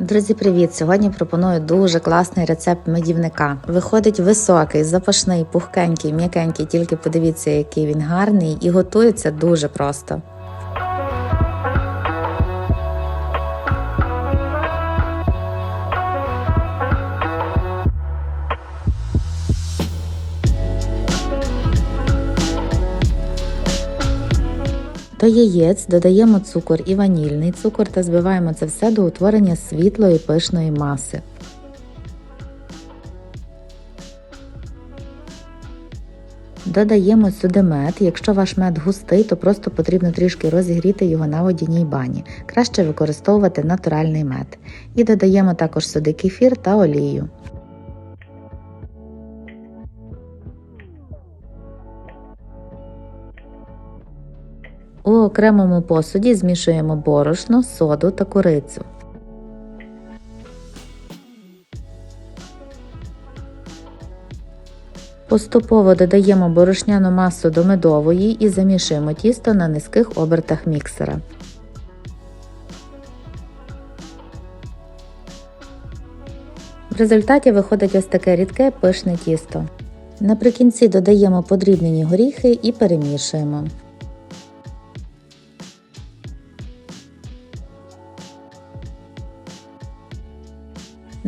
Друзі, привіт! Сьогодні пропоную дуже класний рецепт медівника. Виходить високий, запашний, пухкенький, м'якенький, тільки подивіться, який він гарний, і готується дуже просто. До яєць додаємо цукор і ванільний цукор та збиваємо це все до утворення світлої пишної маси. Додаємо сюди мед. Якщо ваш мед густий, то просто потрібно трішки розігріти його на водяній бані. Краще використовувати натуральний мед. І додаємо також сюди кефір та олію. У окремому посуді змішуємо борошно, соду та курицю. Поступово додаємо борошняну масу до медової і замішуємо тісто на низьких обертах міксера. В результаті виходить ось таке рідке пишне тісто. Наприкінці додаємо подрібнені горіхи і перемішуємо.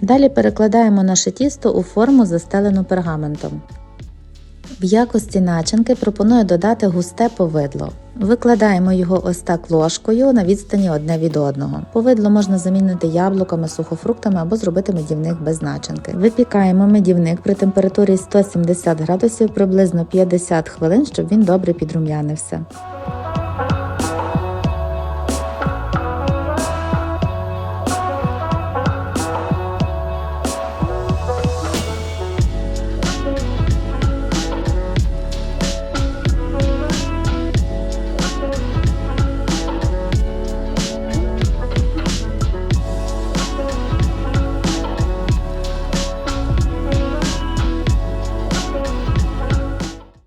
Далі перекладаємо наше тісто у форму, застелену пергаментом. В якості начинки пропоную додати густе повидло. Викладаємо його ось так ложкою на відстані одне від одного. Повидло можна замінити яблуками, сухофруктами або зробити медівник без начинки. Випікаємо медівник при температурі 170 градусів приблизно 50 хвилин, щоб він добре підрум'янився.